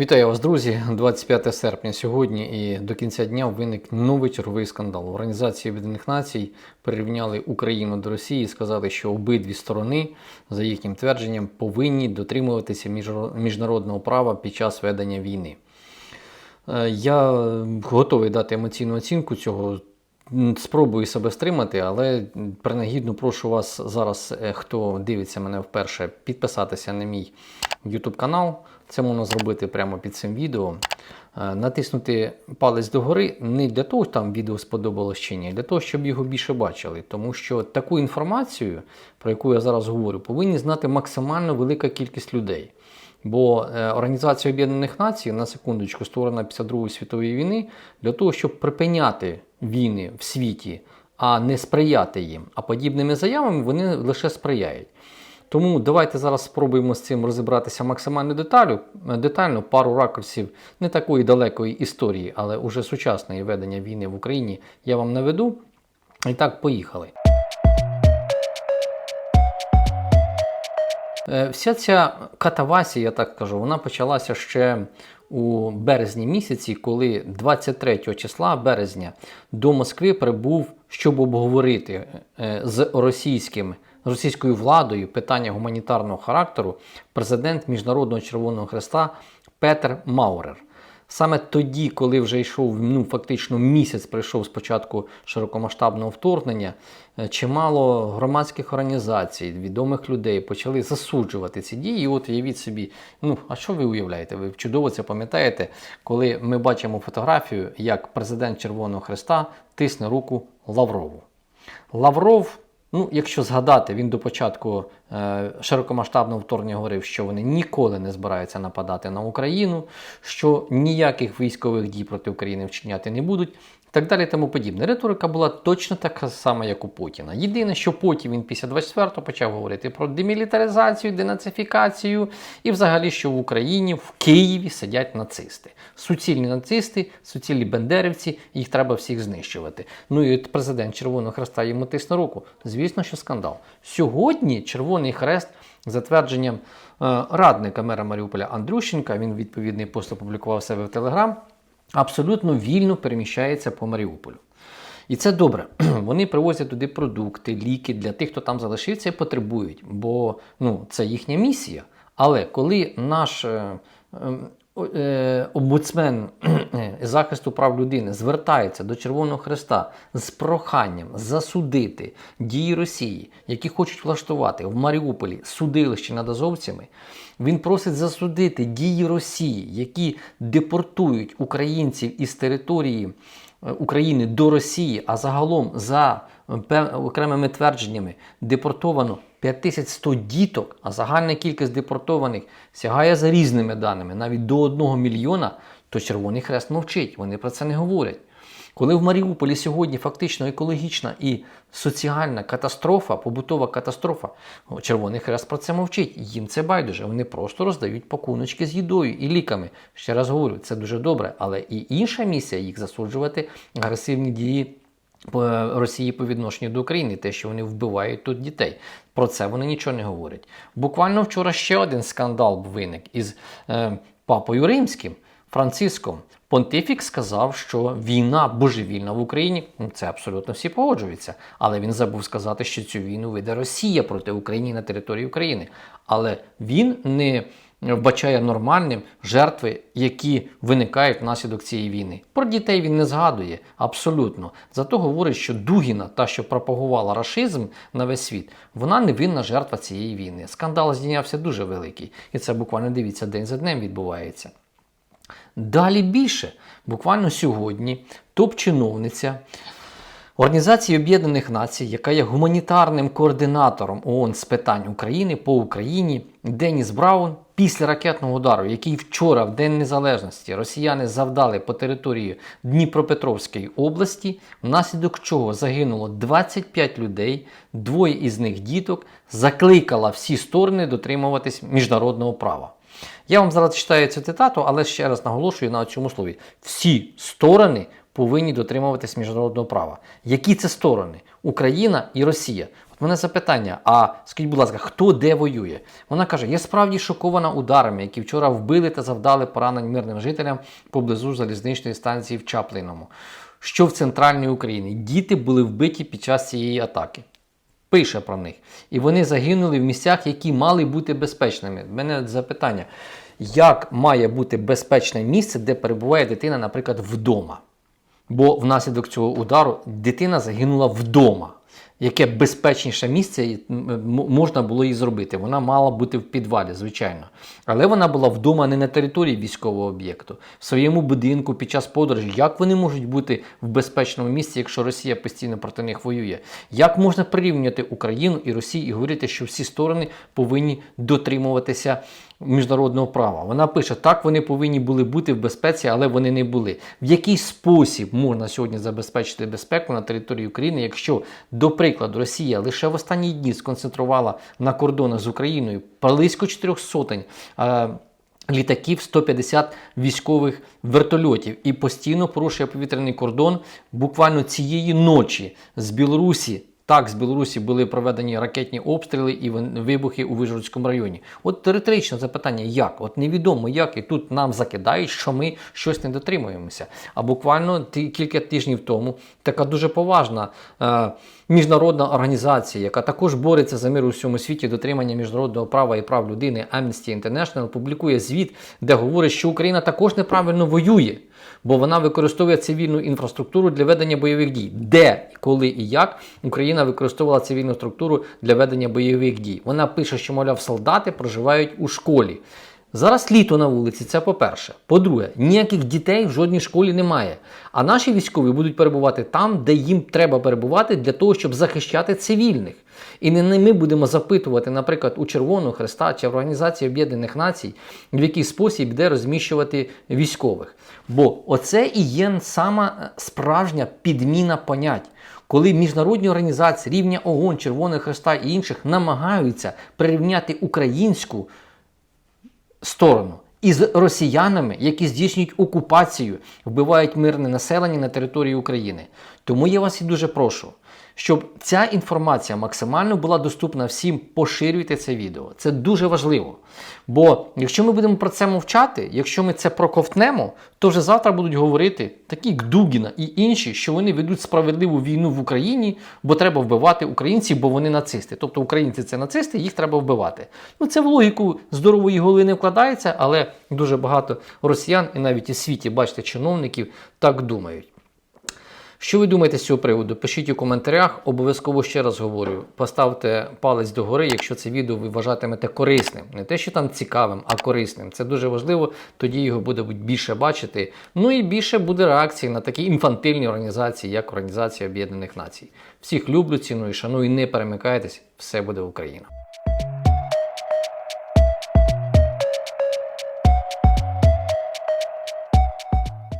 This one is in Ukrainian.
Вітаю вас, друзі! 25 серпня сьогодні і до кінця дня виник новий черговий скандал. Організації Об'єднаних Націй прирівняли Україну до Росії і сказали, що обидві сторони, за їхнім твердженням, повинні дотримуватися міжнародного права під час ведення війни. Е, Я готовий дати емоційну оцінку цього. Спробую себе стримати, але принагідно прошу вас зараз, е, хто дивиться мене вперше, підписатися на мій YouTube канал. Це можна зробити прямо під цим відео. Е, Натиснути палець догори не для того, що там відео сподобалось чи ні, а для того, щоб його більше бачили. Тому що таку інформацію, про яку я зараз говорю, повинні знати максимально велика кількість людей. Бо е, Організація Об'єднаних Націй на секундочку створена після Другої світової війни для того, щоб припиняти війни в світі, а не сприяти їм. А подібними заявами вони лише сприяють. Тому давайте зараз спробуємо з цим розібратися максимально деталю, детально, пару ракурсів не такої далекої історії, але уже сучасної ведення війни в Україні я вам наведу. І так, поїхали. Е, Вся ця катавасія, я так кажу, вона почалася ще у березні місяці, коли 23 числа березня до Москви прибув, щоб обговорити е, з російським, російською владою питання гуманітарного характеру президент Міжнародного Червоного Хреста Петер Маурер. Саме тоді, коли вже йшов ну, фактично місяць, пройшов з початку широкомасштабного вторгнення, е, чимало громадських організацій, відомих людей почали засуджувати ці дії. І от уявіть собі, ну а що ви уявляєте? Ви чудово це пам'ятаєте, коли ми бачимо фотографію, як президент Червоного Хреста тисне руку Лаврову. Лавров, ну, якщо згадати, він до початку широкомасштабного вторгнення говорив, що вони ніколи не збираються нападати на Україну, що ніяких військових дій проти України вчиняти не будуть. і Так далі, тому подібне. Риторика була точно така сама, як у Путіна. Єдине, що потім він після 24-го почав говорити про демілітаризацію, денацифікацію і взагалі, що в Україні, в Києві сидять нацисти. Суцільні нацисти, суцільні бендерівці, їх треба всіх знищувати. Ну і президент Червоного Хреста йому тисне руку. Звісно, що скандал. Сьогодні Червоний Хрест, за твердженням е, радника мера Маріуполя Андрющенка, він відповідний пост опублікував себе в Телеграм, абсолютно вільно переміщається по Маріуполю. І це добре. Вони привозять туди продукти, ліки для тих, хто там залишився і потребують, бо ну, це їхня місія. Але коли наш е, е, е, омбудсмен захисту прав людини звертається до Червоного Хреста з проханням засудити дії Росії, які хочуть влаштувати в Маріуполі судилище над азовцями, він просить засудити дії Росії, які депортують українців із території. Е, України до Росії, а загалом за е, окремими твердженнями депортовано 5100 діток, а загальна кількість депортованих сягає за різними даними навіть до 1 мільйона, то Червоний Хрест мовчить, вони про це не говорять. Коли в Маріуполі сьогодні фактично екологічна і соціальна катастрофа, побутова катастрофа, Червоний Хрест про це мовчить. Їм це байдуже. Вони просто роздають пакуночки з їдою і ліками. Ще раз говорю, це дуже добре, але і інша місія їх засуджувати агресивні дії Росії по відношенню до України, те, що вони вбивають тут дітей. Про це вони нічого не говорять. Буквально вчора ще один скандал виник із е, папою римським. Франциском Понтифік сказав, що війна божевільна в Україні. Ну, це абсолютно всі погоджуються. Але він забув сказати, що цю війну веде Росія проти України на території України. Але він не вбачає нормальним жертви, які виникають внаслідок цієї війни. Про дітей він не згадує абсолютно. Зато говорить, що Дугіна, та, що пропагувала рашизм на весь світ, вона невинна жертва цієї війни. Скандал здійнявся дуже великий, і це буквально дивіться день за днем відбувається. Далі більше. Буквально сьогодні топ-чиновниця Організації Об'єднаних Націй, яка є гуманітарним координатором ООН з питань України по Україні, Деніс Браун, після ракетного удару, який вчора, в День Незалежності, росіяни завдали по території Дніпропетровської області, внаслідок чого загинуло 25 людей, двоє із них діток, закликала всі сторони дотримуватись міжнародного права. Я вам зараз читаю цю цитату, але ще раз наголошую на цьому слові. Всі сторони повинні дотримуватись міжнародного права. Які це сторони? Україна і Росія. От мене запитання: а скажіть, будь ласка, хто де воює? Вона каже: я справді шокована ударами, які вчора вбили та завдали поранень мирним жителям поблизу залізничної станції в Чаплиному, що в центральній Україні. Діти були вбиті під час цієї атаки. Пише про них. І вони загинули в місцях, які мали бути безпечними. У мене запитання: як має бути безпечне місце, де перебуває дитина, наприклад, вдома? Бо внаслідок цього удару дитина загинула вдома. Яке безпечніше місце можна було їй зробити? Вона мала бути в підвалі, звичайно. Але вона була вдома не на території військового об'єкту, в своєму будинку під час подорожі. Як вони можуть бути в безпечному місці, якщо Росія постійно проти них воює? Як можна прирівнювати Україну і Росію і говорити, що всі сторони повинні дотримуватися міжнародного права? Вона пише: так вони повинні були бути в безпеці, але вони не були. В який спосіб можна сьогодні забезпечити безпеку на території України, якщо, до прикладу, Росія лише в останні дні сконцентрувала на кордонах з Україною близько чотирьох сотень. Літаків 150 військових вертольотів і постійно порушує повітряний кордон буквально цієї ночі з Білорусі. Так, з Білорусі були проведені ракетні обстріли і вибухи у Вижгородському районі. От риторичне запитання, як? От невідомо як, і тут нам закидають, що ми щось не дотримуємося. А буквально кілька тижнів тому така дуже поважна е, міжнародна організація, яка також бореться за мир у всьому світі, дотримання міжнародного права і прав людини Amnesty International, публікує звіт, де говорить, що Україна також неправильно воює бо вона використовує цивільну інфраструктуру для ведення бойових дій. Де, коли і як Україна використовувала цивільну структуру для ведення бойових дій? Вона пише, що, мовляв, солдати проживають у школі. Зараз літо на вулиці, це по-перше. По-друге, ніяких дітей в жодній школі немає. А наші військові будуть перебувати там, де їм треба перебувати для того, щоб захищати цивільних. І не ми будемо запитувати, наприклад, у Червоного Хреста чи в Організації Об'єднаних Націй, в який спосіб де розміщувати військових. Бо оце і є сама е, справжня підміна понять. Коли міжнародні організації рівня ООН, Червоного Хреста і інших намагаються прирівняти українську сторону із росіянами, які здійснюють окупацію, вбивають мирне населення на території України. Тому я вас і дуже прошу, щоб ця інформація максимально була доступна всім, поширюйте це відео. Це дуже важливо. Бо якщо ми будемо про це мовчати, якщо ми це проковтнемо, то вже завтра будуть говорити такі як Дугіна і інші, що вони ведуть справедливу війну в Україні, бо треба вбивати українців, бо вони нацисти. Тобто українці це нацисти, їх треба вбивати. Ну це в логіку здорової голови не вкладається, але дуже багато росіян і навіть і світі, бачите, чиновників так думають. Що ви думаєте з цього приводу? Пишіть у коментарях. Обов'язково ще раз говорю: поставте палець догори, якщо це відео ви вважатимете корисним. Не те, що там цікавим, а корисним. Це дуже важливо, тоді його буде більше бачити. Ну і більше буде реакції на такі інфантильні організації, як Організація Об'єднаних Націй. Всіх люблю, ціную, шаную, не перемикайтесь, все буде Україна.